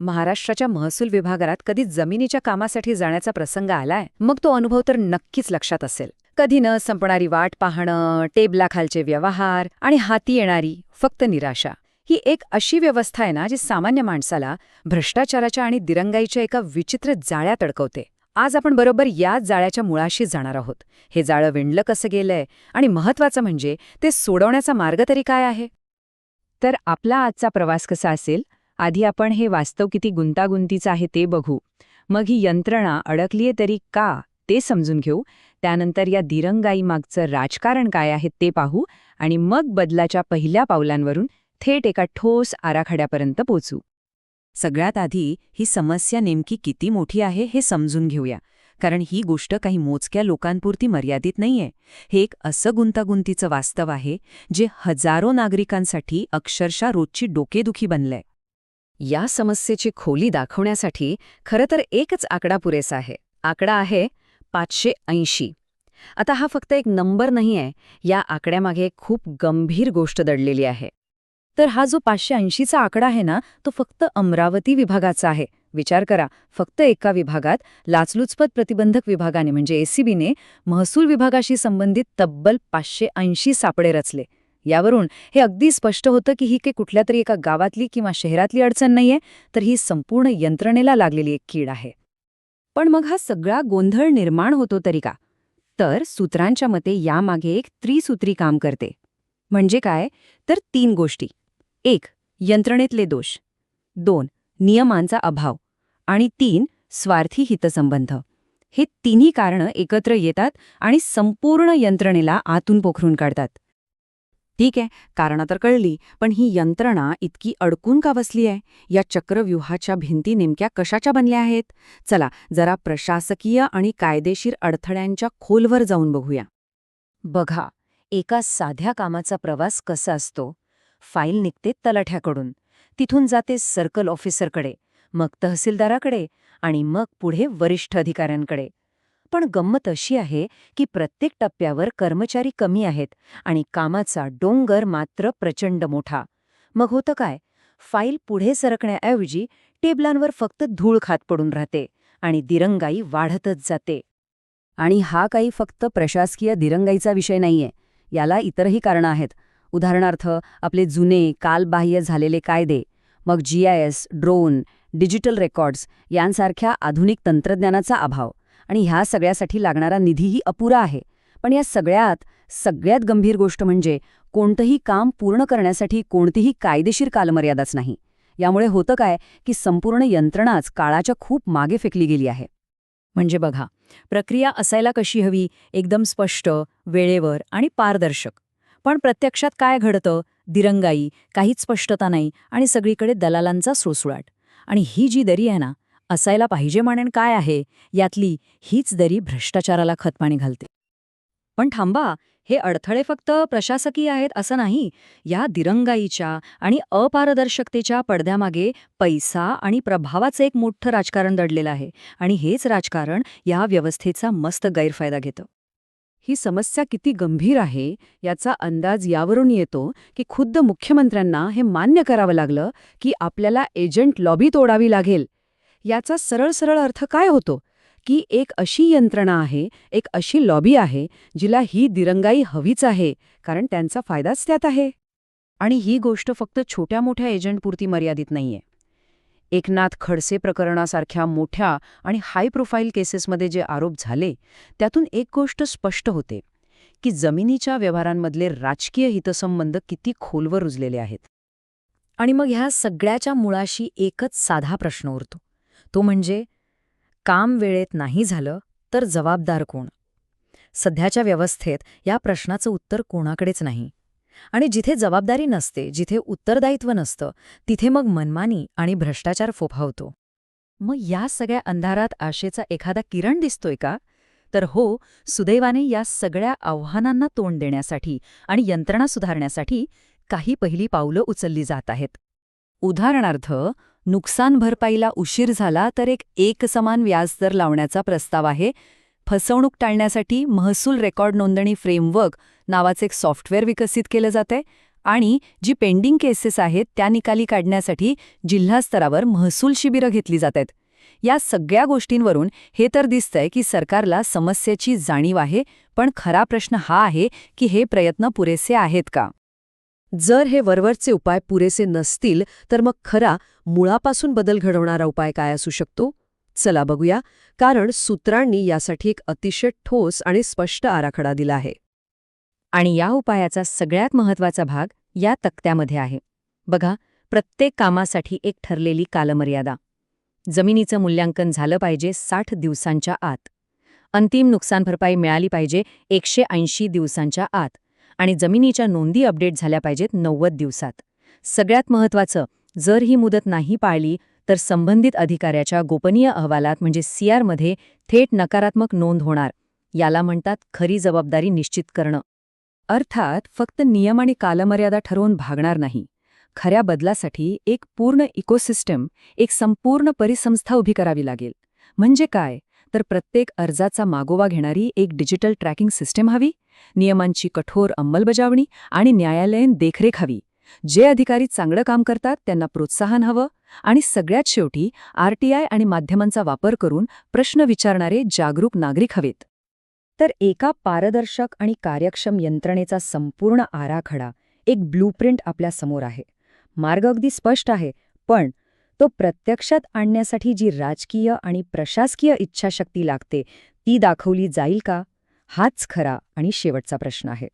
महाराष्ट्राच्या महसूल विभागात कधी जमिनीच्या कामासाठी जाण्याचा प्रसंग आलाय? मग तो अनुभव तर नक्कीच लक्षात असेल. कधी न संपणारी वाट पाहणं टेबलाखालचे व्यवहार आणि हाती येणारी फक्त निराशा. ही एक अशी व्यवस्था आहे ना जी सामान्य माणसाला भ्रष्टाचाराच्या आणि दिरंगाईच्या एका विचित्र जाळ्यात अडकवते. आज आपण बरोबर याच जाळ्याच्या मुळाशी जाणार आहोत. हे जाळं विणलं कसं गेलंय आणि महत्वाचं म्हणजे ते सोडवण्याचा मार्ग तरी काय आहे? तर आपला आजचा प्रवास कसा असेल? आधी आपण हे वास्तव किती गुंतागुंतीचं आहे ते बघू. मग ही यंत्रणा अडकलीये तरी का ते समजून घेऊ. त्यानंतर या दिरंगाईमागचं राजकारण काय आहे ते पाहू आणि मग बदलाच्या पहिल्या पावलांवरून थेट एका ठोस आराखड्यापर्यंत पोचू. सगळ्यात आधी ही समस्या नेमकी किती मोठी आहे हे समजून घेऊया. कारण ही गोष्ट काही मोजक्या लोकांपुरती मर्यादित नाहीये. हे एक असं गुंतागुंतीचं वास्तव आहे जे हजारो नागरिकांसाठी अक्षरशः रोजची डोकेदुखी बनलंय. या समस्येची खोली दाखवण्यासाठी खरं तर एकच आकडा पुरेसा आहे. आकडा आहे पाचशे ऐंशी. आता हा फक्त एक नंबर नाही आहे. या आकड्यामागे खूप गंभीर गोष्ट दडलेली आहे. तर हा जो पाचशे ऐंशीचा आकडा आहे ना तो फक्त अमरावती विभागाचा आहे. विचार करा फक्त एका विभागात लाचलुचपत प्रतिबंधक विभागाने म्हणजे एसीबीने महसूल विभागाशी संबंधित तब्बल पाचशे ऐंशी सापडे रचले. यावरून हे अगदी स्पष्ट होतं की ही काही कुठल्या तरी एका गावातली किंवा शहरातली अडचण नाहीये तर ही संपूर्ण यंत्रणेला लागलेली एक कीड आहे. पण मग हा सगळा गोंधळ निर्माण होतो तरी का? तर सूत्रांच्या मते यामागे एक त्रिसूत्री काम करते. म्हणजे काय? तर तीन गोष्टी. एक यंत्रणेतले दोष. दोन नियमांचा अभाव. आणि तीन स्वार्थी हितसंबंध. हे तिन्ही कारणं एकत्र येतात आणि संपूर्ण यंत्रणेला आतून पोखरून काढतात. ठीक आहे कारणं तर कळली पण ही यंत्रणा इतकी अडकून का बसली आहे? या चक्रव्यूहाच्या भिंती नेमक्या कशाच्या बनल्या आहेत? चला जरा प्रशासकीय आणि कायदेशीर अडथळ्यांच्या खोलवर जाऊन बघूया. बघा एका साध्या कामाचा प्रवास कसा असतो? फाईल निघते तलाठ्याकडून. तिथून जाते सर्कल ऑफिसरकडे मग तहसीलदाराकडे आणि मग पुढे वरिष्ठ अधिकाऱ्यांकडे. पण गंमत अशी आहे की प्रत्येक टप्प्यावर कर्मचारी कमी आहेत आणि कामाचा डोंगर मात्र प्रचंड मोठा. मग होतं काय? फाईल पुढे सरकण्याऐवजी टेबलांवर फक्त धूळ खात पडून राहते आणि दिरंगाई वाढतच जाते. आणि हा काही फक्त प्रशासकीय दिरंगाईचा विषय नाहीये. याला इतरही कारणं आहेत. उदाहरणार्थ आपले जुने कालबाह्य झालेले कायदे मग जीआयएस ड्रोन डिजिटल रेकॉर्ड्स यांसारख्या आधुनिक तंत्रज्ञानाचा अभाव. आणि ह्या सगळ्यासाठी लागणारा निधीही अपुरा आहे. पण या सगळ्यात सगळ्यात गंभीर गोष्ट म्हणजे कोणतंही काम पूर्ण करण्यासाठी कोणतीही कायदेशीर कालमर्यादाच नाही. यामुळे होतं काय की संपूर्ण यंत्रणाच काळाच्या खूप मागे फेकली गेली आहे. म्हणजे बघा प्रक्रिया असायला कशी हवी? एकदम स्पष्ट वेळेवर आणि पारदर्शक. पण प्रत्यक्षात काय घडतं? दिरंगाई काहीच स्पष्टता नाही आणि सगळीकडे दलालांचा सुळसुळाट. आणि ही जी दरी आहे ना असायला पाहिजे म्हणून काय आहे यातली हीच दरी भ्रष्टाचाराला खतपाणी घालते. पण थांबा हे अडथळे फक्त प्रशासकीय आहेत असं नाही या दिरंगाईच्या आणि अपारदर्शकतेच्या पडद्यामागे पैसा आणि प्रभावाचं एक मोठं राजकारण दडलेलं आहे आणि हेच राजकारण या व्यवस्थेचा मस्त गैरफायदा घेतं. ही समस्या किती गंभीर आहे याचा अंदाज यावरून येतो की खुद्द मुख्यमंत्र्यांना हे मान्य करावं लागलं की आपल्याला एजंट लॉबी तोडावी लागेल याचा सरळ सरळ अर्थ काय होतो? की एक अशी यंत्रणा आहे एक अशी लॉबी आहे जिला ही दिरंगाई हवीच आहे कारण त्यांचा फायदाच त्यात आहे. आणि ही गोष्ट फक्त छोट्या मोठ्या एजंटपुरती मर्यादित नाहीये. एकनाथ खडसे प्रकरणासारख्या मोठ्या आणि हाय प्रोफाईल केसेसमध्ये जे आरोप झाले त्यातून एक गोष्ट स्पष्ट होते की जमिनीच्या व्यवहारांमधले राजकीय हितसंबंध किती खोलवर रुजलेले आहेत. आणि मग ह्या सगळ्याच्या मुळाशी एकच साधा प्रश्न उरतो. तो म्हणजे काम वेळेत नाही झालं तर जबाबदार कोण? सध्याच्या व्यवस्थेत या प्रश्नाचं उत्तर कोणाकडेच नाही. आणि जिथे जबाबदारी नसते जिथे उत्तरदायित्व नसतं तिथे मग मनमानी आणि भ्रष्टाचार फोफावतो. मग या सगळ्या अंधारात आशेचा एखादा किरण दिसतोय का? तर हो सुदैवाने या सगळ्या आव्हानांना तोंड देण्यासाठी आणि यंत्रणा सुधारण्यासाठी काही पहिली पावलं उचलली जात आहेत. उदाहरणार्थ नुकसान भरपाईला उशीर झाला तर एक एकसमान व्याजदर लावण्याचा प्रस्ताव आहे. फसवणूक टाळण्यासाठी महसूल रेकॉर्ड नोंदणी फ्रेमवर्क नावाचे एक सॉफ्टवेअर विकसित केलं जातंय आणि जी पेंडिंग केसेस आहेत त्या निकाली काढण्यासाठी जिल्हा स्तरावर महसूल शिबिरं घेतली जात आहेत या सगळ्या गोष्टींवरून हे तर दिसतंय की सरकारला समस्येची जाणीव आहे पण खरा प्रश्न हा आहे की हे प्रयत्न पुरेसे आहेत का? जर हे वरवरचे उपाय पुरेसे नसतील तर मग खरा मुळापासून बदल घडवणारा उपाय काय असू शकतो? चला बघूया कारण सूत्रांनी यासाठी एक अतिशय ठोस आणि स्पष्ट आराखडा दिला आहे. आणि या उपायाचा सगळ्यात महत्त्वाचा भाग या तक्त्यामध्ये आहे. बघा प्रत्येक कामासाठी एक ठरलेली कालमर्यादा. जमिनीचं मूल्यांकन झालं पाहिजे साठ दिवसांच्या आत. अंतिम नुकसान भरपाई मिळाली पाहिजे एकशे ऐंशी दिवसांच्या आत. आणि जमिनीच्या नोंदी अपडेट झाल्या पाहिजेत नव्वद दिवसात. सगळ्यात महत्वाचं जर ही मुदत नाही पाळली तर संबंधित अधिकाऱ्याच्या गोपनीय अहवालात म्हणजे सीआरमध्ये थेट नकारात्मक नोंद होणार याला म्हणतात खरी जबाबदारी निश्चित करणं. अर्थात फक्त नियम आणि कालमर्यादा ठरवून भागणार नाही. खऱ्या बदलासाठी एक पूर्ण इकोसिस्टम एक संपूर्ण परिसंस्था उभी करावी लागेल. म्हणजे काय? तर प्रत्येक अर्जाचा मागोवा घेणारी एक डिजिटल ट्रॅकिंग सिस्टीम हवी नियमांची कठोर अंमलबजावणी आणि न्यायालयीन देखरेख हवी. जे अधिकारी चांगलं काम करतात त्यांना प्रोत्साहन हवं आणि सगळ्यात शेवटी आरटीआय आणि माध्यमांचा वापर करून प्रश्न विचारणारे जागरूक नागरिक हवेत. तर एका पारदर्शक आणि कार्यक्षम यंत्रणेचा संपूर्ण आराखडा एक ब्लूप्रिंट आपल्यासमोर आहे. मार्ग अगदी स्पष्ट आहे पण तो प्रत्यक्षात आणण्यासाठी जी राजकीय आणि प्रशासकीय इच्छाशक्ती लागते ती दाखवली जाईल का? हाच खरा आणि शेवटचा प्रश्न आहे.